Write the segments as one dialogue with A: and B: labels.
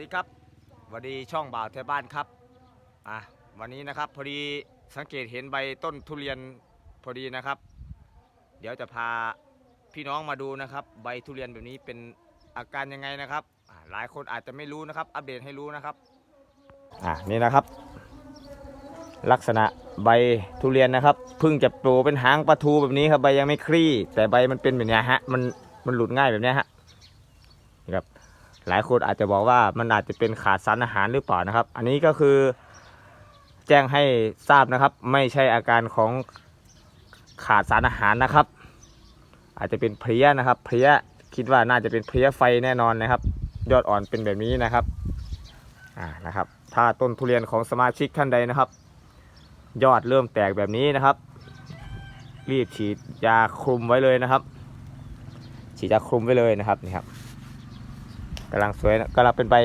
A: ดีครับสวัสดีช่องบ่าวแถวบ้านครับอะวันนี้นะครับพอดีสังเกตเห็นใบต้นทุเรียนพอดีนะครับ เดี๋ยวจะพาพี่น้องมาดูนะครับ ใบทุเรียนแบบนี้เป็นอาการยังไงนะครับหลายคนอาจจะไม่รู้นะครับ อัปเดตให้รู้นะครับอะนี่นะครับ ลักษณะใบทุเรียนนะครับเพิ่งจะโตเป็นหางปลาทูแบบนี้ครับใบยังไม่คลี่ แต่ใบมันเป็นแบบนี้ฮะมันมันหลุดง่ายแบบนี้ฮะนะครับ หลายคนอาจจะบอกว่ามันอาจจะเป็นขาดสารอาหารหรือเปล่านะครับ อันนี้ก็คือแจ้งให้ทราบนะครับ ไม่ใช่อาการของขาดสารอาหารนะครับ อาจจะเป็นเพลี้ยนะครับ เพลี้ยคิดว่าน่าจะเป็นเพลี้ยไฟแน่นอนนะครับ ยอดอ่อนเป็นแบบนี้นะครับอ่านะครับ ถ้าต้นทุเรียนของสมาชิกท่านใดนะครับ ยอดเริ่มแตกแบบนี้นะครับ รีบฉีดยาคลุมไว้เลยนะครับ ฉีดยาคลุมไว้เลยนะครับนี่ครับ กำลังสวยนะกำลังเป็นใบ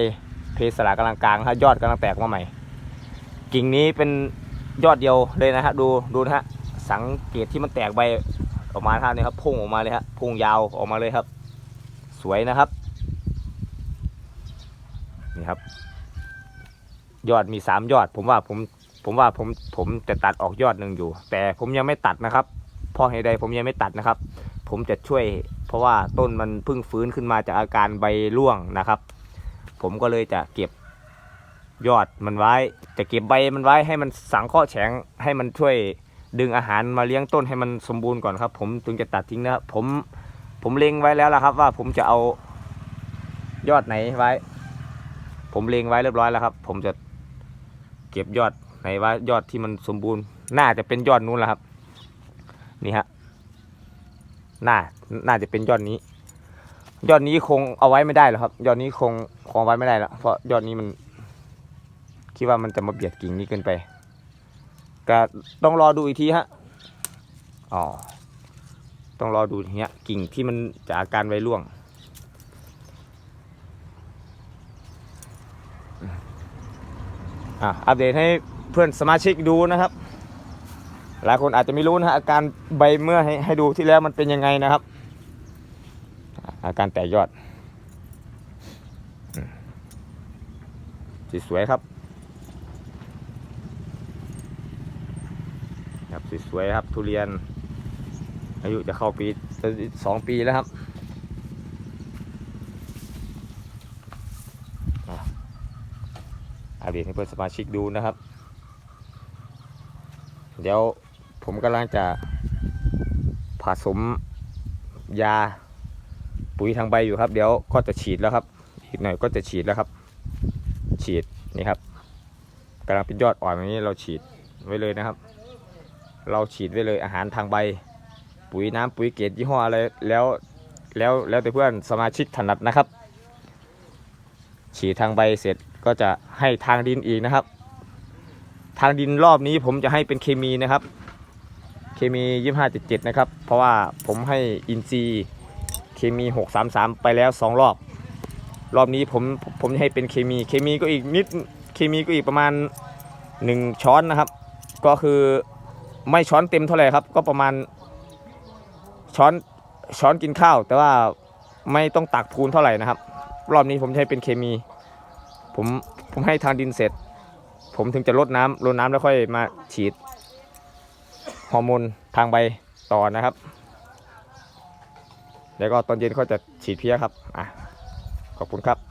A: เพสลากำลังกลางฮะยอดกำลังแตกมาใหม่ กิ่งนี้เป็นยอดเดียวเลยนะฮะดูดูนะฮะสังเกตที่มันแตกใบออกมาท่านี้ครับพุ่งออกมาเลยฮะพุ่งยาวออกมาเลยครับ สวยนะครับนี่ครับ ยอดมีสามยอด ผมว่าผมผมว่าผมผมจะตัดออกยอดหนึ่งอยู่ แต่ผมยังไม่ตัดนะครับเพราะเหตุใดผมยังไม่ตัดนะครับ ผมจะช่วย เพราะว่าต้นมันเพิ่งฟื้นขึ้นมาจากอาการใบร่วงนะครับ ผมก็เลยจะเก็บยอดมันไว้ จะเก็บใบมันไว้ให้มันสังเคราะห์แข็งให้มันช่วยดึงอาหารมาเลี้ยงต้นให้มันสมบูรณ์ก่อนครับ ผมถึงจะตัดทิ้งนะครับผมผมเล็งไว้แล้วละครับ ว่าผมจะเอายอดไหนไว้ ผมเล็งไว้เรียบร้อยแล้วครับ ผมจะเก็บยอดไหนไว้ยอดที่มันสมบูรณ์ น่าจะเป็นยอดนู้นแหละครับ นี่ฮะ น่า น่าจะเป็นยอดนี้ ยอดนี้คงเอาไว้ไม่ได้หรอกครับ ยอดนี้คงคงเอาไว้ไม่ได้แล้วเพราะยอดนี้มัน คิดว่ามันจะมาเบียดกิ่งนี้เกินไป ก็ต้องรอดูอีกทีฮะ อ๋อ ต้องรอดูเนี้ย กิ่งที่มันจากอาการไวร่วง อะ อัปเดตให้เพื่อนสมาชิกดูนะครับ หลายคนอาจจะไม่รู้นะฮะอาการใบเมื่อให้ให้ดูที่แล้วมันเป็นยังไงนะครับ อาการแตกยอดอืมสวยครับครับสวยครับ ทุเรียน อายุจะเข้าปีจะสองปีแล้วครับอะอัปเดตให้เพื่อนสมาชิกดูนะครับ เดี๋ยว ผมกำลังจะผสมยาปุ๋ยทางใบอยู่ครับ เดี๋ยวก็จะฉีดแล้วครับ อีกหน่อยก็จะฉีดแล้วครับ ฉีดนี่ครับกำลังเป็นยอดอ่อนอย่างนี้เราฉีดไว้เลยนะครับ เราฉีดไว้เลยอาหารทางใบ ปุ๋ยน้ำปุ๋ยเกตยี่ห้ออะไรแล้วแล้วแล้วแต่เพื่อนสมาชิกถนัดนะครับ ฉีดทางใบเสร็จก็จะให้ทางดินอีกนะครับ ทางดินรอบนี้ผมจะให้เป็นเคมีนะครับ เคมียี่ห้าเจ็ดเจ็ดนะครับ เพราะว่าผมให้อินซีเคมีหกสามสามไปแล้วสองรอบ รอบนี้ผมผมจะให้เป็นเคมี เคมีก็อีกนิด เคมีก็อีกประมาณหนึ่งช้อนนะครับ ก็คือไม่ช้อนเต็มเท่าไหร่ครับ ก็ประมาณช้อนช้อนกินข้าว แต่ว่าไม่ต้องตักพูนเท่าไหร่นะครับ รอบนี้ผมให้เป็นเคมี ผมผมให้ทางดินเสร็จ ผมถึงจะลดน้ำลดน้ำแล้วค่อยมาฉีด ฮอร์โมนทางใบต่อนะครับ แล้วก็ตอนเย็นก็จะฉีดเพี้ยครับอะขอบคุณครับ